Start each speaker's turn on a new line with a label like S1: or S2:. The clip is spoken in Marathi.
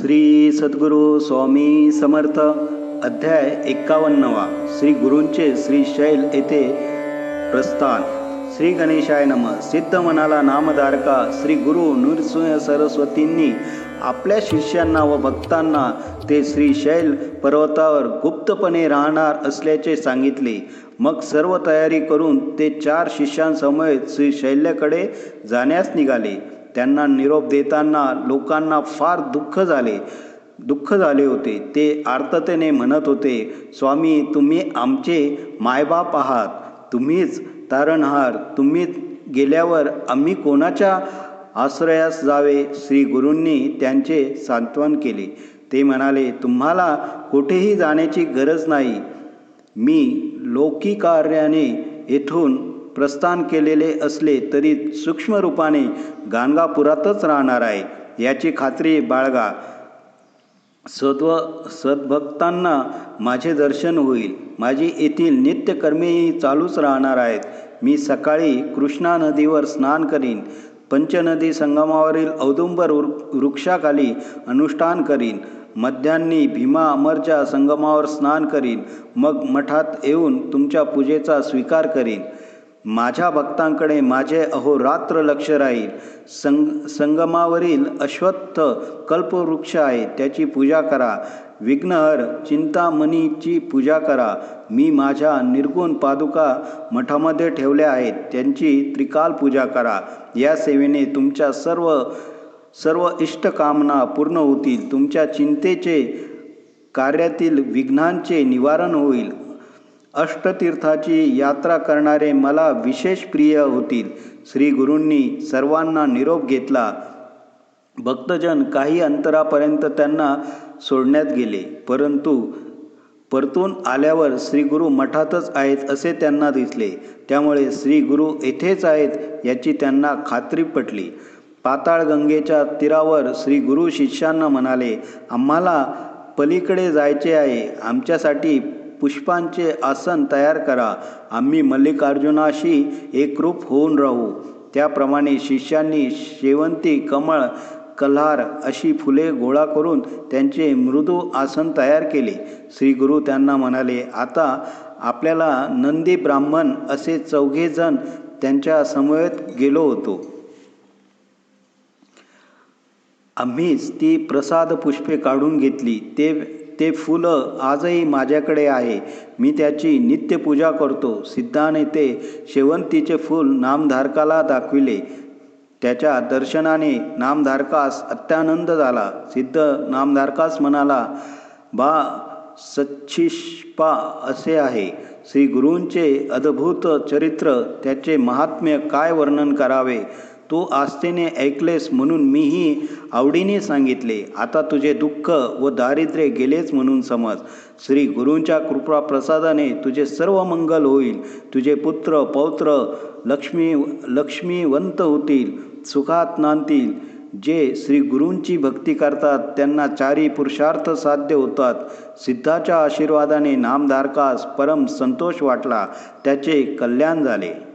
S1: श्री सद्गुरू स्वामी समर्थ अध्याय एक्कावन्नवा. श्री गुरूंचे श्री शैल येथे प्रस्थान. श्री गणेशाय नम. सिद्ध मनाला नामधारका श्री गुरु नृसिंह सरस्वतींनी आपल्या शिष्यांना व भक्तांना ते श्री शैल पर्वतावर गुप्तपणे राहणार असल्याचे सांगितले. मग सर्व तयारी करून ते चार शिष्यांसमवेत श्री शैल्याकडे जाण्यास निघाले. त्यांना निरोप देताना लोकांना फार दुःख झाले. दुःख झाले होते. ते आर्ततेने म्हणत होते स्वामी तुम्ही आमचे मायबाप आहात. तुम्हीच तारणहार. तुम्ही गेल्यावर आम्ही कोणाच्या आश्रयास जावे? श्री गुरूंनी त्यांचे सांत्वन केले. ते म्हणाले तुम्हाला कुठेही जाण्याची गरज नाही. मी लौकिकार्याने येथून प्रस्थान केलेले असले तरी सूक्ष्म रूपाने गाणगापुरातच राहणार आहे. याची खात्री बाळगा. सद्व सद्भक्तांना माझे दर्शन होईल. माझी येथील नित्यकर्मेही चालूच राहणार आहेत. मी सकाळी कृष्णा नदीवर स्नान करीन. पंचनदी संगमावरील औदुंबर वृक्षाखाली अनुष्ठान करीन. मध्यान्नी भीमा अमरच्या संगमावर स्नान करीन. मग मठात येऊन तुमच्या पूजेचा स्वीकार करीन. माझ्या भक्तांकडे माझे अहोरात्र लक्ष राहील. संग संगमावरील अश्वत्थ कल्पवृक्ष आहे त्याची पूजा करा. विघ्नहर चिंतामणीची पूजा करा. मी माझ्या निर्गुण पादुका मठामध्ये ठेवल्या आहेत त्यांची त्रिकाल पूजा करा. या सेवेने तुमच्या सर्व सर्व इष्टकामना पूर्ण होतील. तुमच्या चिंतेचे कार्यातील विघ्नांचे निवारण होईल. अष्टतीर्थाची यात्रा करणारे मला विशेष प्रिय होतील. श्री गुरूंनी सर्वांना निरोप घेतला. भक्तजन काही अंतरापर्यंत त्यांना सोडण्यात गेले. परंतु परतून आल्यावर श्री गुरु मठातच आहेत असे त्यांना दिसले. त्यामुळे श्री गुरु येथेच आहेत याची त्यांना खात्री पटली. पाताळगंगेच्या तीरावर श्री गुरु शिष्यांना म्हणाले आम्हाला पलीकडे जायचे आहे. आमच्यासाठी पुष्पांचे आसन तयार करा. आम्ही मल्लिकार्जुनाशी एकरूप होऊन राहू. त्याप्रमाणे शिष्यांनी शेवंती कमळ कल्हार अशी फुले गोळा करून त्यांचे मृदू आसन तयार केले. श्री गुरु त्यांना म्हणाले आता आपल्याला नंदी ब्राह्मण असे चौघेजण त्यांच्या समवेत गेलो होतो. आम्हीच ती प्रसाद पुष्पे काढून घेतली. ते ते फुलं आजही माझ्याकडे आहे. मी त्याची नित्यपूजा करतो. सिद्धाने ते शेवंतीचे फूल नामधारकाला दाखविले. त्याच्या दर्शनाने नामधारकास अत्यानंद झाला. सिद्ध नामधारकास म्हणाला बा सच्छिष्पा असे आहे. श्री गुरूंचे अद्भुत चरित्र त्याचे महात्म्य काय वर्णन करावे? तू आस्थेने ऐकलेस म्हणून मीही आवडीने सांगितले. आता तुझे दुःख व दारिद्र्य गेलेच म्हणून समज. श्री गुरूंच्या कृपा प्रसादाने तुझे सर्व मंगल होईल. तुझे पुत्र पौत्र लक्ष्मी लक्ष्मीवंत होतील. सुखात नांदतील. जे श्री गुरूंची भक्ती करतात त्यांना चारी पुरुषार्थ साध्य होतात. सिद्धाच्या आशीर्वादाने नामधारकास परम संतोष वाटला. त्याचे कल्याण झाले.